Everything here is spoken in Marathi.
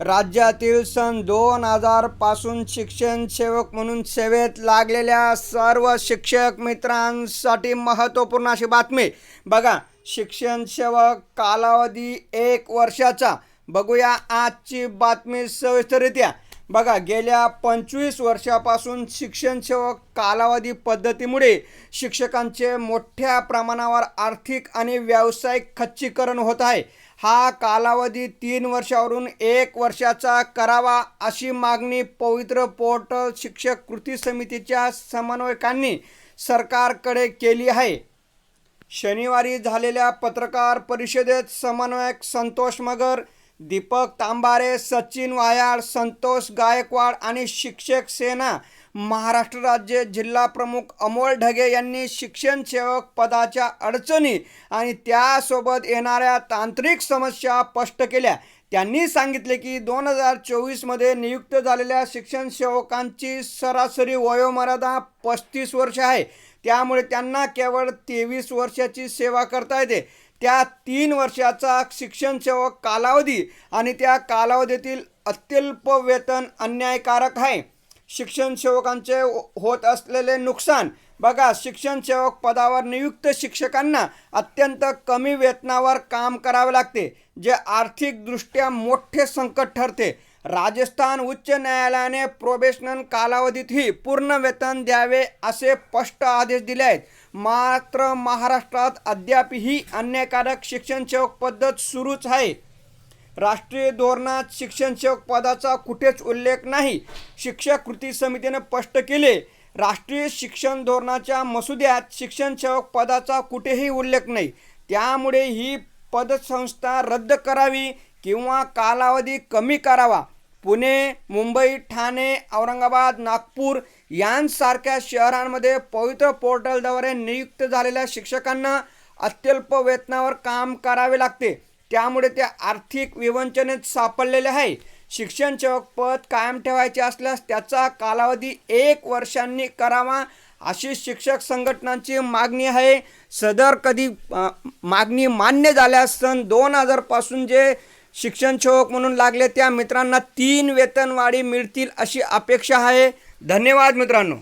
राज्यातील सन दोन हजारपासून शिक्षण सेवक म्हणून सेवेत लागलेल्या सर्व शिक्षक मित्रांसाठी महत्त्वपूर्ण अशी बातमी. बघा शिक्षण सेवक कालावधी एक वर्षाचा. बघूया आजची बातमी सविस्तररित्या. बघा गेल्या पंचवीस वर्षापासून शिक्षण सेवक कालावधी पद्धतीमुळे शिक्षकांचे मोठ्या प्रमाणावर आर्थिक आणि व्यावसायिक खच्चीकरण होत आहे. हा कालावधी तीन वर्षावरून एक वर्षाचा करावा अशी मागणी पवित्र पोर्टल शिक्षक कृती समितीच्या समन्वयकांनी सरकारकडे केली आहे. शनिवारी झालेल्या पत्रकार परिषदेत समन्वयक संतोष मगर दीपक तांबारे सचिन वायाळ संतोष गायकवाड आणि शिक्षक सेना. महाराष्ट्र राज्य जिल्हा प्रमुख अमोल ढगे यांनी शिक्षण सेवक पदाच्या अडचणी आणि त्यासोबत येणाऱ्या तांत्रिक समस्या स्पष्ट केल्या. त्यांनी सांगितले की दोन हजार चोवीसमध्ये नियुक्त झालेल्या शिक्षण सेवकांची सरासरी वयोमर्यादा पस्तीस वर्ष आहे. त्यामुळे त्यांना केवळ तेवीस वर्षाची सेवा करता येते. त्या तीन वर्षाचा शिक्षण सेवक कालावधी आणि त्या कालावधीतील अत्यल्प वेतन अन्यायकारक आहे. शिक्षण सेवकांचे हो-, होत असलेले नुकसान बघा शिक्षण सेवक पदावर नियुक्त शिक्षकांना अत्यंत कमी वेतनावर काम करावे लागते जे आर्थिकदृष्ट्या मोठे संकट ठरते. राजस्थान उच्च न्यायालयाने प्रोबेशनल कालावधीतही पूर्ण वेतन द्यावे असे स्पष्ट आदेश दिले आहेत. मात्र महाराष्ट्रात अद्यापही अन्यायकारक शिक्षण सेवक पद्धत सुरूच आहे. राष्ट्रीय धोरणात शिक्षण सेवक पदाचा कुठेच उल्लेख नाही. शिक्षक कृती समितीने स्पष्ट केले राष्ट्रीय शिक्षण धोरणाच्या मसुद्यात शिक्षण सेवक पदाचा कुठेही उल्लेख नाही. त्यामुळे ही पदसंस्था रद्द करावी किंवा कालावधी कमी करावा. पुणे मुंबई ठाणे औरंगाबाद नागपूर यांसारख्या शहरांमध्ये पवित्र पोर्टलद्वारे नियुक्त झालेल्या शिक्षकांना अत्यल्प वेतनावर काम करावे लागते. त्यामुळे ते आर्थिक विवंचनेत सापडलेले आहे. शिक्षण सेवक पद कायम ठेवायचे असल्यास त्याचा कालावधी एक वर्षांनी करावा अशी शिक्षक संघटनांची मागणी आहे. सदर कधी मागणी मान्य झाल्यास सन दोन हजारपासून जे शिक्षण सेवक म्हणून लागले त्या मित्रांना तीन वेतनवाढी मिळतील अशी अपेक्षा आहे. धन्यवाद मित्रांनो.